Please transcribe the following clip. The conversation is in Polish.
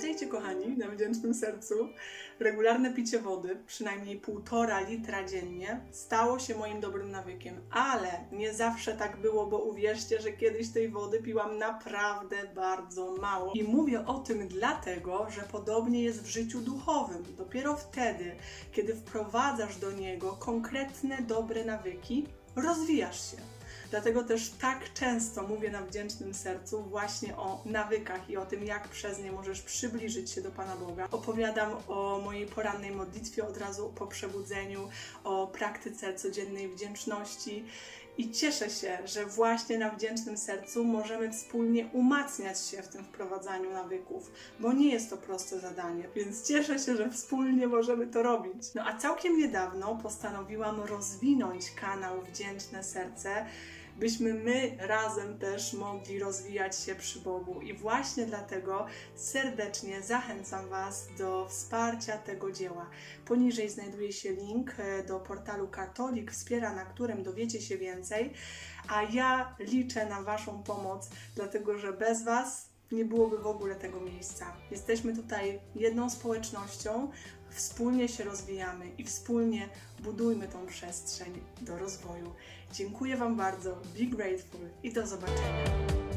Witajcie kochani na wdzięcznym sercu. Regularne picie wody, przynajmniej półtora litra dziennie, stało się moim dobrym nawykiem, ale nie zawsze tak było, bo uwierzcie, że kiedyś tej wody piłam naprawdę bardzo mało. I mówię o tym dlatego, że podobnie jest w życiu duchowym. Dopiero wtedy, kiedy wprowadzasz do niego konkretne dobre nawyki, rozwijasz się. Dlatego też tak często mówię na wdzięcznym sercu właśnie o nawykach i o tym, jak przez nie możesz przybliżyć się do Pana Boga. Opowiadam o mojej porannej modlitwie od razu po przebudzeniu, o praktyce codziennej wdzięczności i cieszę się, że właśnie na wdzięcznym sercu możemy wspólnie umacniać się w tym wprowadzaniu nawyków, bo nie jest to proste zadanie, więc cieszę się, że wspólnie możemy to robić. No a całkiem niedawno postanowiłam rozwinąć kanał Wdzięczne Serce byśmy my razem też mogli rozwijać się przy Bogu. I właśnie dlatego serdecznie zachęcam Was do wsparcia tego dzieła. Poniżej znajduje się link e, do portalu Katolik Wspiera, na którym dowiecie się więcej, a ja liczę na Waszą pomoc, dlatego że bez Was nie byłoby w ogóle tego miejsca. Jesteśmy tutaj jedną społecznością, wspólnie się rozwijamy i wspólnie budujmy tą przestrzeń do rozwoju. Dziękuję Wam bardzo, be grateful i do zobaczenia.